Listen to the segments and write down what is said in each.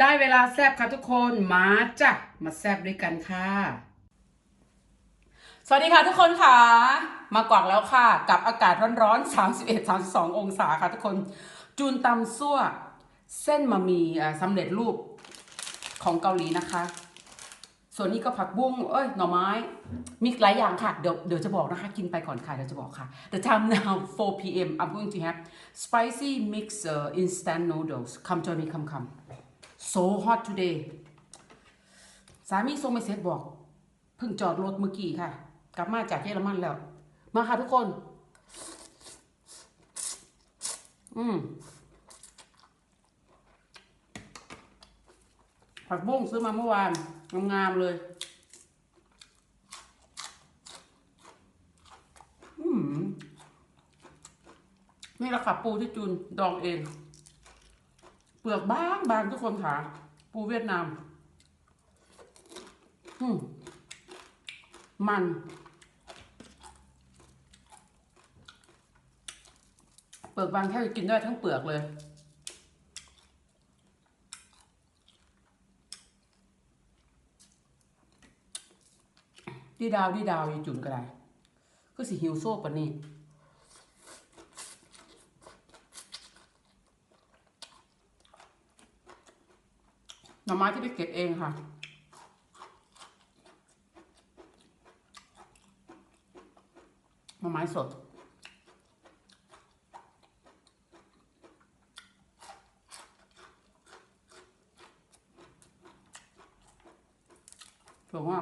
ได้เวลาแซบค่ะทุกคนมาจ้ะมาแซบด้วยกันค่ะ สวัสดีค่ะทุกคนค่ะ มากวากแล้วค่ะ กับอากาศร้อนๆ 31 32 องศาค่ะทุกคน จูนตำซั่ว เส้นมามีอ่าสำเร็จรูปของเกาหลีนะคะ ส่วนนี้ก็ผักบุ้งเอ้ยหน่อไม้ มีหลายอย่างค่ะ เดี๋ยวเดี๋ยวจะบอกนะคะ กินไปก่อนค่ะเดี๋ยวจะบอกค่ะ The time now 4 p.m. I'm going to have spicy mix uh, instant noodles come join me come come so hot today สามีส่งเมสเซจบอก เพิ่งจอดรถเมื่อกี้ค่ะ กลับมาจากเยอรมันแล้ว มาค่ะทุกคน อืมผักบุ้งซื้อมาเมื่อวาน งามๆเลย อืมนี่แหละค่ะปูที่จูนดองเอง เปลือกบางบางทุกคนค่ะปูเวียดนามมัน เปลือกบางแค่กินได้ทั้งเปลือกเลยดีดาวดีดาวอยจุ่นก็ได้ ก็สิหิวโซ่ปะนี่ น่อไม้ที่ไปเก็บเองค่ะ หน่อไม้สดบอกว่า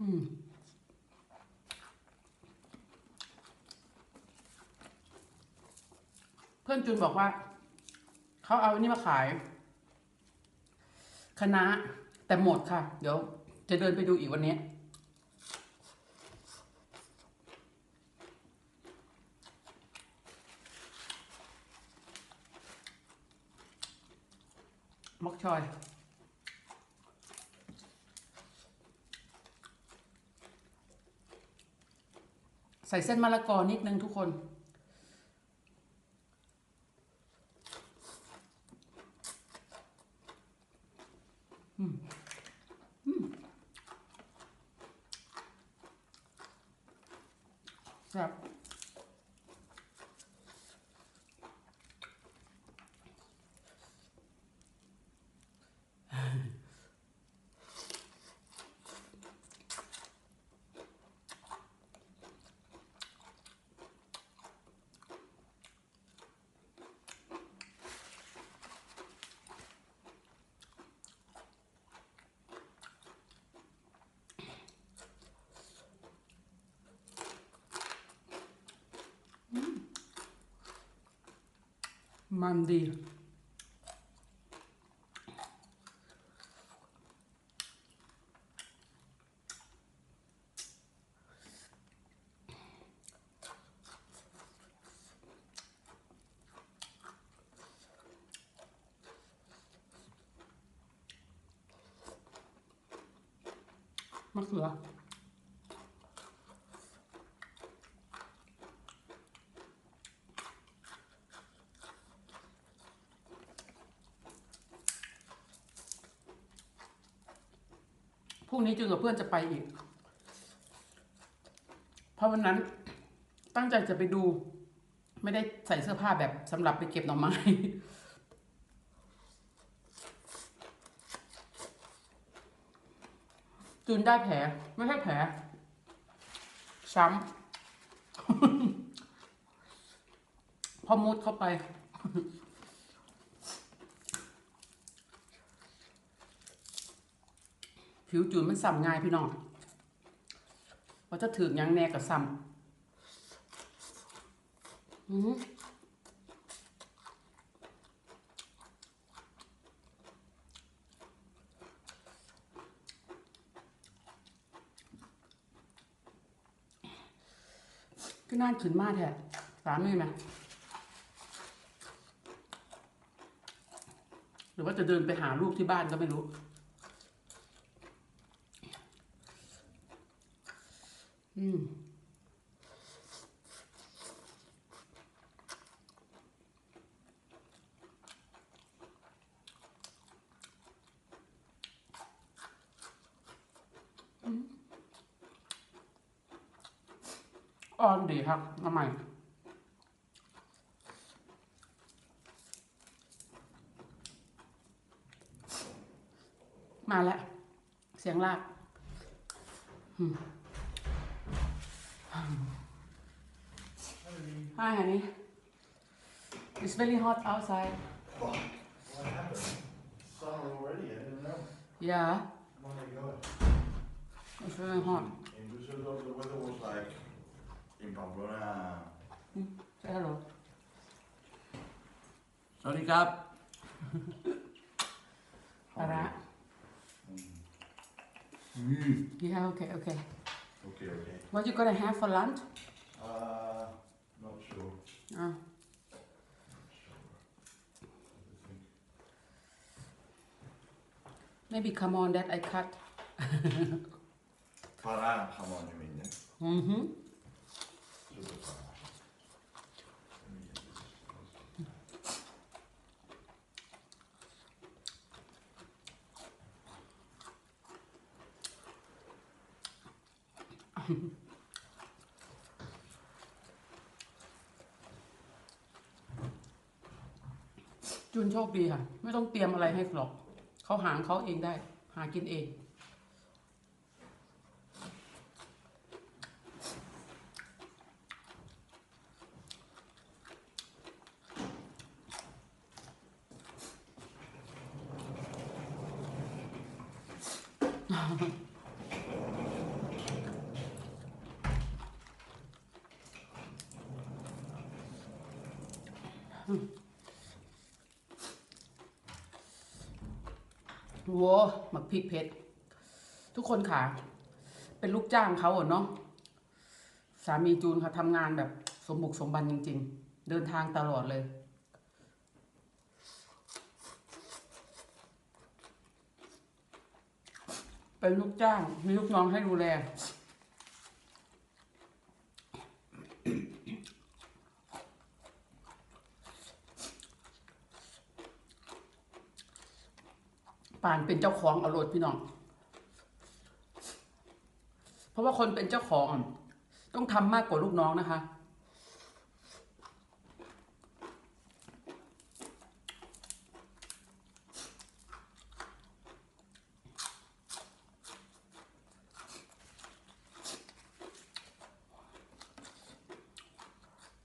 อืม เพื่อนจูนบอกว่า เขาเอาอันนี้มาขายคณะแต่หมดค่ะ เดี๋ยว จะเดินไปดูอีกวันนี้มกชอยใส่เส้นมะละกอนิดนึงทุกคน อืมอืมแซ่บ มั รุ่งนี้จึงกับเพื่อนจะไปอีก เพราะวันนั้นตั้งใจจะไปดู ไม่ได้ใส่เสื้อผ้าแบบสำหรับไปเก็บหน่อไม้จูนได้แผล ไม่ใช่แผล ช้ำ พอมุดเข้าไป ผิวจูนมันซ้ำง่ายพี่น้องพอจะถึงยังแน่กับซ้ำอืมก็น่าขึ้นมากแท้สามีไหมหรือว่าจะเดินไปหาลูกที่บ้านก็ไม่รู้ อืม อ่อนดี ครับมาใหม่มาแล้ว เสียงลากอืม Hi honey It's very hot outside What happened? Summer already? I didn't know. Yeah Oh my god. It's very hot In Düsseldorf, the weather was like in Pamplona. Say hello สวัสดีครับปลาร้า Mm. Yeah okay okay Okay, okay. What you gonna have for lunch Uh, not sure. อ่า Not sure. I think. maybe come on that I cut Farah, come on, you mean, yeah? อื จุนโชคดีค่ะ ไม่ต้องเตรียมอะไรให้หรอก เขาหางเขาเองได้ หากินเอง วัวหมักพริกเผ็ด ทุกคนค่ะ เป็นลูกจ้างเขาอเนาะสามีจูนค่ะทำงานแบบสมบุกสมบันจริง ๆ เดินทางตลอดเลย เป็นลูกจ้าง มีลูกน้องให้ดูแล ปานเป็นเจ้าของเอารถพี่น้อง เพราะว่าคนเป็นเจ้าของต้องทำมากกว่าลูกน้องนะคะ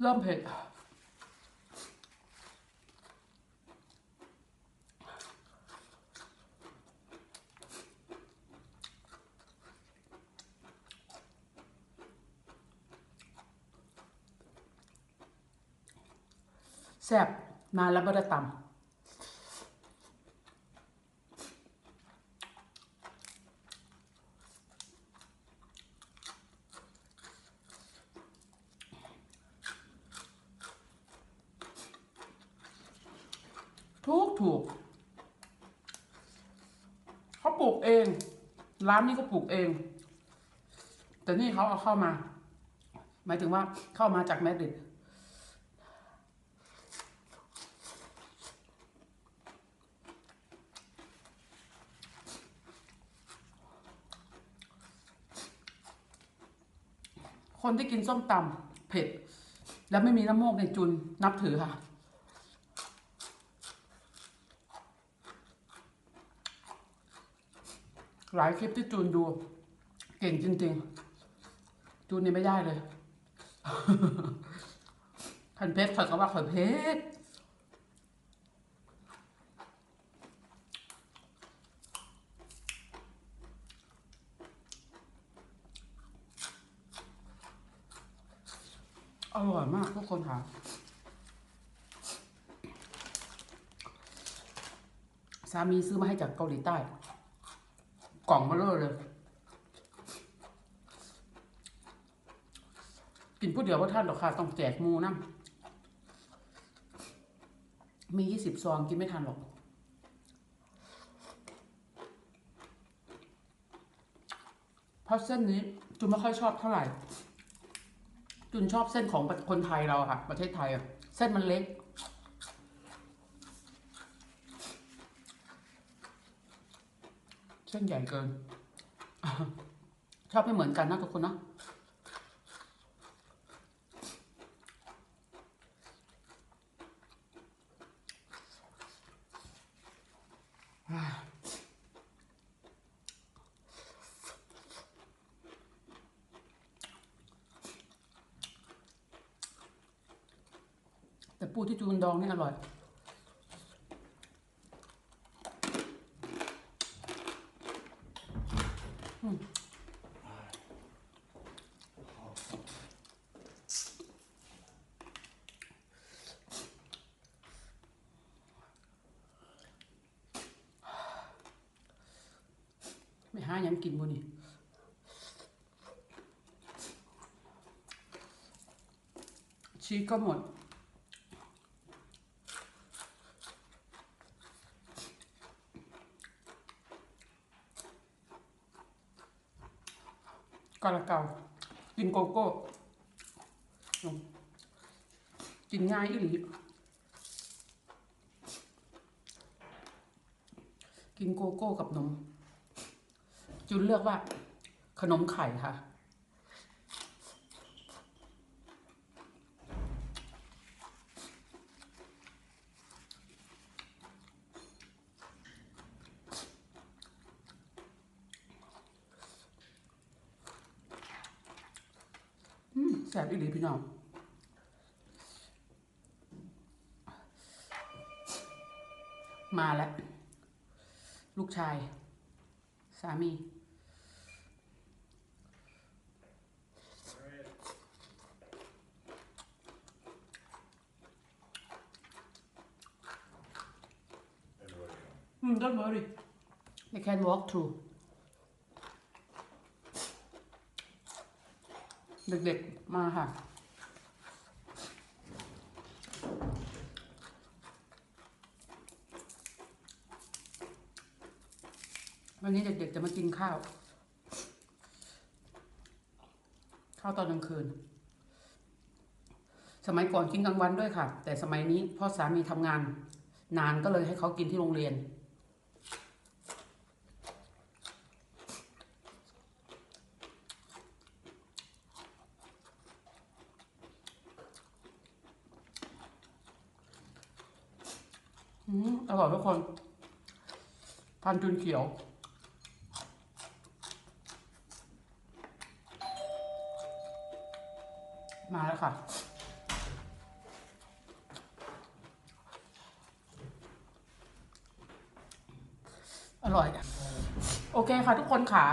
เริ่มเผ็ด แซ่บ นานแล้วไม่ได้ตำถูกถูก เขาปลูกเอง ร้านนี้ก็ปลูกเอง แต่นี่เขาเอาเข้ามา หมายถึงว่าเข้ามาจากแมดริด คนที่กินส้มตำเผ็ด แล้วไม่มีน้ำมูกในจุนนับถือค่ะ หลายคลิปที่จูนดู เก่งจริง ๆ จูนนี่ไม่ได้เลยขันเพชรเขาก็ว่าขันเพชรอร่อยมากทุกคนค่ะ สามีซื้อมาให้จากเกาหลีใต้ กล่องมาเลอเลย กินผู้เดียวว่าท่านหรอกค่ะต้องแจกมูนะมียี่สิบซองกินไม่ทันหรอก เพราะเส้นนี้จุนไม่ค่อยชอบเท่าไหร่ จุนชอบเส้นของคนไทยเราค่ะ ประเทศไทยอะเส้นมันเล็ก เส้นใหญ่เกิน ชอบไม่เหมือนกันนะทุกคนนะแต่ปูที่จูนดองนี่อร่อย ไม่ หาหยังกินบุนี่ชีสก็หมดกาละเกากินโกโก้ กินง่ายอีหลีกินโกโก้กับนม จุนเลือกว่า ขนมไข่ค่ะ อืมแสบอีหลีพี่น้องมาแล้ว ลูกชาย สามี Everybody. อืม don't worry they can walk through เด็กๆ มาค่ะ วันนี้เด็กๆ จะมากินข้าว ข้าวตอนกลางคืน สมัยก่อนกินกลางวันด้วยค่ะ แต่สมัยนี้พ่อสามีทำงาน นานก็เลยให้เขากินที่โรงเรียน อืมอ ร่อยทุกคนพันจุนเขียว มาแล้วค่ะอร่อย โอเคค่ะทุกคนค่ะ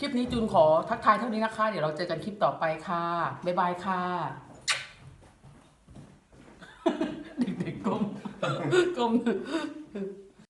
คลิปนี้จูนขอทักทายเท่านี้นะคะ เดี๋ยวเราเจอกันคลิปต่อไปค่ะ บ๊ายบายค่ะ เด็กๆก้มก้ม peu.